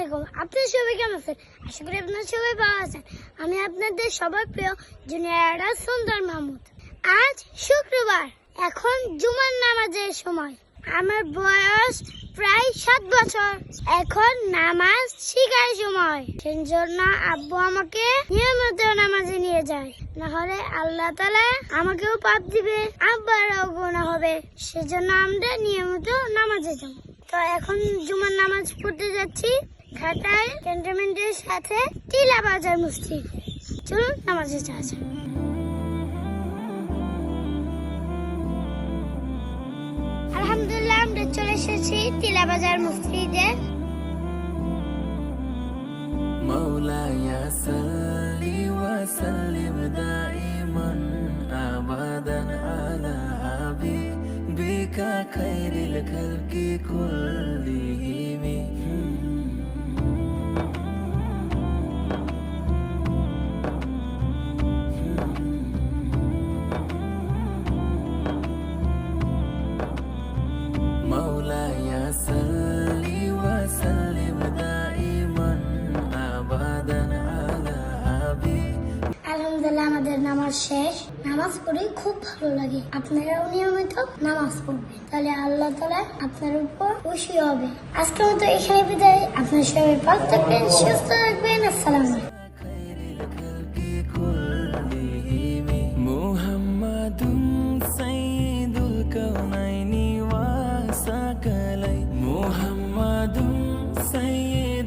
আলাইকুম আপনার সবাই কেমন আছেন? আশা করি আপনার সবাই ভালো আছেন। আমি আপনাদের সবার প্রিয় জুনিয়র সুন্দর মাহমুদ। আজ শুক্রবার, এখন জুমার নামাজের সময়। আমার বয়স প্রায় সাত বছর। এখন নামাজ শিখার সময়। সেই জন্য আব্বু আমাকে নিয়মিত নামাজে নিয়ে যায়। না হলে আল্লাহ তালা আমাকেও পাপ দিবে, আব্বারাও গোনা হবে। সেজন্য আমরা নিয়মিত নামাজে যাব। তো এখন জুমার নামাজ পড়তে যাচ্ছি। ঘাটায় ক্যান্টনমেন্টের সাথে টিলা বাজার মসজিদ চলুন নামাজে যাওয়া যাক। আলহামদুলিল্লাহ আমরা চলে এসেছি টিলা বাজার মসজিদে مولاي صل وسلم دائما ابدا على حبيبك خير الخلق كلهم আমাদের নামাজ শেষ, নামাজ পড়ে খুব ভালো লাগে। আপনারাও নিয়মিত নামাজ পড়বেন। তাহলে আল্লাহ তালা আপনার উপর খুশি হবে। আজকের মতো এখানে বিদায়। আপনার সবাই ভালো থাকবেন, সুস্থ থাকবেন। আসসালাম محمد سيد